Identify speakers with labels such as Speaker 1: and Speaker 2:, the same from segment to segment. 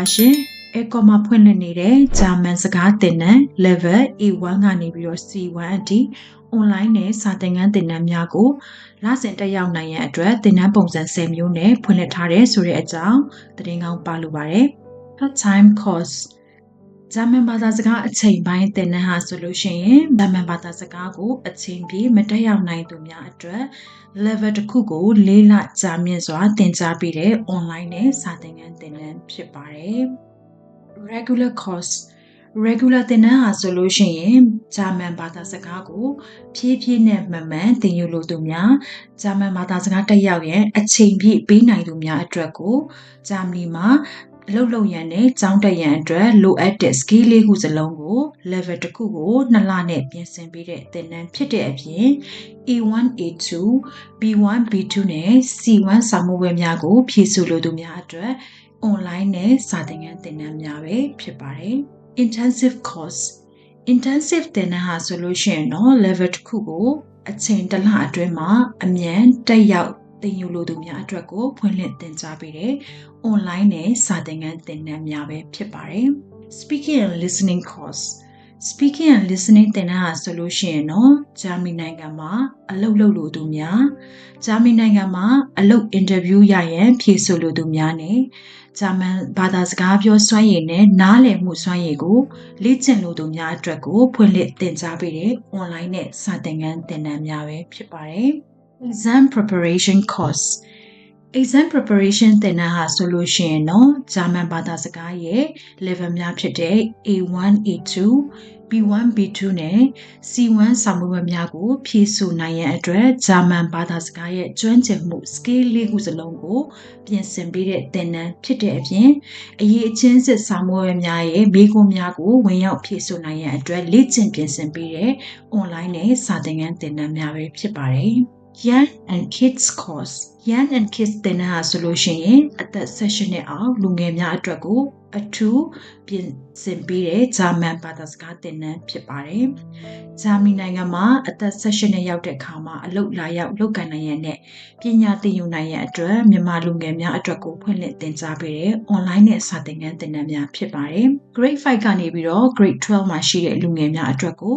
Speaker 1: ပါရှင်။ Eco မှာဖွင့်လှစ်နေတဲ့ဂျာမန်စကားသင်တန်း level A1 ကနေပြီးတော့ C1 အထိ online နဲ့စာသင်ခန်းသင်တန်းများကိုလစဉ်တက်ရောက်နိုင်ရန်အတွက်သင်တန်းပုံစံ10မျိုးနဲ့ဖွင့်လှစ်ထားတဲ့ဆိုတဲ့အကြောင်းသတင်းကောင်းပါလိုပါတယ်။ Part time course ဂျာမန်ဘာသာစကားအချိန်ပိုင်းသင်တန်းဟာဆိုလို့ရှိရင်ဂျာမန်ဘာသာစကားကိုအချိန်ပြည့်မတက်ရောက်နိုင်သူများအတွက် level တစ်ခုကို၄လကြာမြင့်စွာသင်ကြားပေးတဲ့ online နဲ့စာသင်ခန်းသင်တန်း ဖြစ်ပါတယ်။ regular course regular သင်တန်းဟာဆိုလို့ရှိရင်ဂျာမန်ဘာသာစကားကို ဖြည်းဖြည်းနဲ့မှန်မှန်သင်ယူလိုသူများဂျာမန်ဘာသာစကားတက်ရောက်ရင်အချိန်ပြည့်ပေးနိုင်သူများအတွက်ကိုဂျာမနီမှာအလုပ်လုပ်ရန်နဲ့ကျောင်းတက်ရန်အတွက်လိုအပ်တဲ့ skill လေးခုစလုံးကို level တစ်ခုကိုနှစ်လနဲ့ပြင်ဆင်ပေးတဲ့သင်တန်းဖြစ်တဲ့အပြင် A1 A2 B1 B2 နဲ့ C1 စာမှုပွဲများကိုဖြည့်ဆို့လိုသူများအတွက် online နဲ့စာသင်ခန်းသင်တန်းများပဲဖြစ်ပါတယ် intensive course intensive သင်တန်းဟာဆိုလို့ရှိရင်တော့ level တစ်ခုကိုအချိန်တစ်လအတွင်းမှာအမြန်တက်ရောက်သင်ယူလိုသူများအတွက်ကိုဖွင့်လှစ်သင်ကြားပေးတဲ့ online နဲ့စာသင်ခန်းသင်တန်းများပဲဖြစ်ပါတယ် speaking and listening course speaking and listening သင်တန်းဟာဆိုလို့ရှိရင်တော့ဂျာမနီနိုင်ငံမှာအလုပ်လုပ်လို့သူများဂျာမနီနိုင်ငံမှာအလုပ်အင်တာဗျူးရရန်ဖြေဆိုလိုသူများနဲ့ဂျာမန်ဘာသာစကားပြောစွမ်းရည်နဲ့နားလည်မှုစွမ်းရည်ကိုလေ့ကျင့်လိုသူများအတွက်ကိုဖွင့်လှစ်သင်ကြားပေးတဲ့ online နဲ့စာသင်ခန်းသင်တန်းများပဲဖြစ်ပါတယ်။ exam preparation course exam preparation သင်တန်းဟာဆိုလို့ရှိရင်တော့ဂျာမန်ဘာသာစကားရဲ့ level များဖြစ်တဲ့ A1 A2 B1 B2 နဲ့ C1 စာမေးပွဲများကို ဖြည့်ဆို့နိုင်ရန်အတွက်ဂျာမန်ဘာသာစကားရဲ့ကျွမ်းကျင်မှု skill လေးခုစလုံးကို ပြင်ဆင်ပေးတဲ့သင်တန်းဖြစ်တဲ့အပြင်အရေးအချင်းစစ်စာမေးပွဲများရဲ့မေးခွန်းများကိုဝင်ရောက်ဖြည့်ဆို့နိုင်ရန်အတွက်လေ့ကျင့်ပြင်ဆင်ပေးတဲ့ online နဲ့စာသင်ခန်းသင်တန်းများပဲဖြစ်ပါတယ်။ Young and Kids Course Young and Kids သင်တန်းဟာဆိုလို့ရှိရင်အသက်16နှစ်အောက်လူငယ်များအတွက်ကိုအထူးပြင်ဆင်ပေးတဲ့ဂျာမန်ဘာသာစကားသင်တန်းဖြစ်ပါတယ်။ဂျာမနီနိုင်ငံမှာအသက်16နှစ်ရောက်တဲ့အခါမှာအလုပ်လာရောက်လုပ်ကိုင်နိုင်ရတဲ့ပညာသင်ယူနိုင်ရန်အတွက်မြန်မာလူငယ်များအတွက်ကိုဖွင့်လှစ်သင်ကြားပေးတဲ့ online နဲ့စာသင်ခန်းသင်တန်းများဖြစ်ပါတယ်။ Grade 5ကနေပြီးတော့ Grade 12မှာရှိတဲ့လူငယ်များအတွက်ကို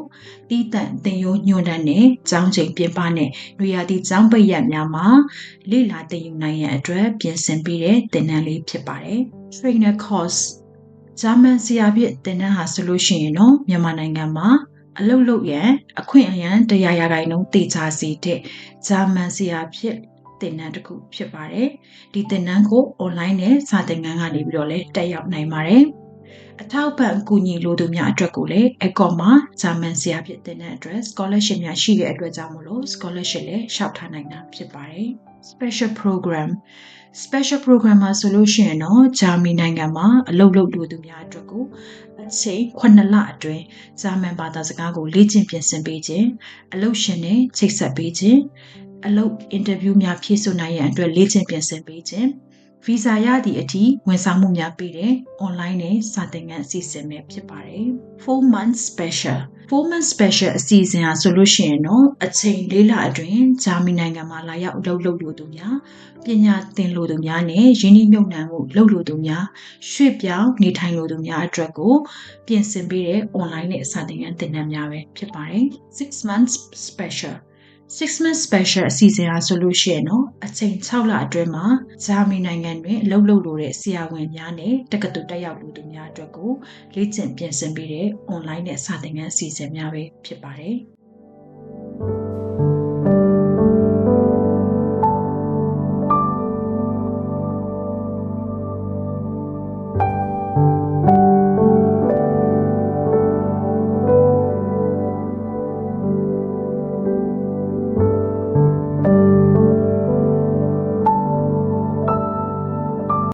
Speaker 1: တီးတန့်သင်ယူညွှန်တမ်းနဲ့ကျောင်းချိန်ပြင်ပနဲ့နေရာဒီကျောင်းပိတ်ရက်များမှာလေ့လာသင်ယူနိုင်ရန်အတွက်ပြင်ဆင်ပေးတဲ့သင်တန်းလေးဖြစ်ပါတယ်။ Trainer course ဂျာမန်ဆရာဖြစ်သင်တန်းဟာဆိုလို့ရှိရင်တော့မြန်မာနိုင်ငံမှာအလုပ်လုပ်ရန်အခွင့်အရေးတရားရာဂိုင်နှုန်းတေချာစီတဲ့ဂျာမန်ဆရာဖြစ်သင်တန်းတစ်ခုဖြစ်ပါတယ်။ဒီသင်တန်းကို online နဲ့စာသင်ခန်းကနေပြီးတော့လည်းတက်ရောက်နိုင်ပါတယ်။အထောက်ပံ့အကူအညီလိုသူများအတွက်ကိုလည်း ECOM မှာဂျာမန်ဆရာဖြစ်သင်တဲ့အတွက် scholarship များရှိတဲ့အတွက်ကြောင့်မလို့ scholarship လည်းရှောက်ထားနိုင်တာဖြစ်ပါတယ်။ special program special program မှာဆိုလို့ရှိရင်တော့ဂျာမနီနိုင်ငံမှာအလုပ်လုပ်လို့သူများအတွက်ကိုအချိန်9လအတွင်းဂျာမန်ဘာသာစကားကိုလေ့ကျင့်ပြင်ဆင်ပေးခြင်းအလုပ်ရှင်နဲ့ချိတ်ဆက်ပေးခြင်းအလုပ်အင်တာဗျူးများဖြည့်ဆို့နိုင်ရန်အတွက်လေ့ကျင့်ပြင်ဆင်ပေးခြင်း ဗီဇာရသည့်အထိဝန်ဆောင်မှုများပေးတဲ့ online နဲ့စာသင်ခန်းအစီအစဉ်ပဲဖြစ်ပါတယ်။4 month special 4 month special အစီအစဉ်ဟာဆိုလို့ရှိရင်တော့အချိန်၄လအတွင်းဂျာမနီနိုင်ငံမှာလာရောက်အလုပ်လုပ်လို့သူများပညာသင်လို့သူများနဲ့ယင်းနှိမ့်ညွတ်နှံမှုလုပ်လို့သူများရွှေ့ပြောင်းနေထိုင်လို့သူများအတွက်ကိုပြင်ဆင်ပေးတဲ့ online နဲ့စာသင်ခန်းသင်တန်းများပဲဖြစ်ပါတယ်။6 months special 6 months special အစီအစဉ်အားဆိုလို့ရှိရင်တော့အချိန်6လအတွင်းမှာဂျာမနီနိုင်ငံတွင်အလုပ်လုပ်လို့တဲ့ဆရာဝန်များနဲ့တက္ကသိုလ်တက်ရောက်လို့သူများအတွက်ကိုလေ့ကျင့်ပြင်ဆင်ပေးတဲ့ online နဲ့စာသင်ခန်းအစီအစဉ်များပဲဖြစ်ပါတယ်။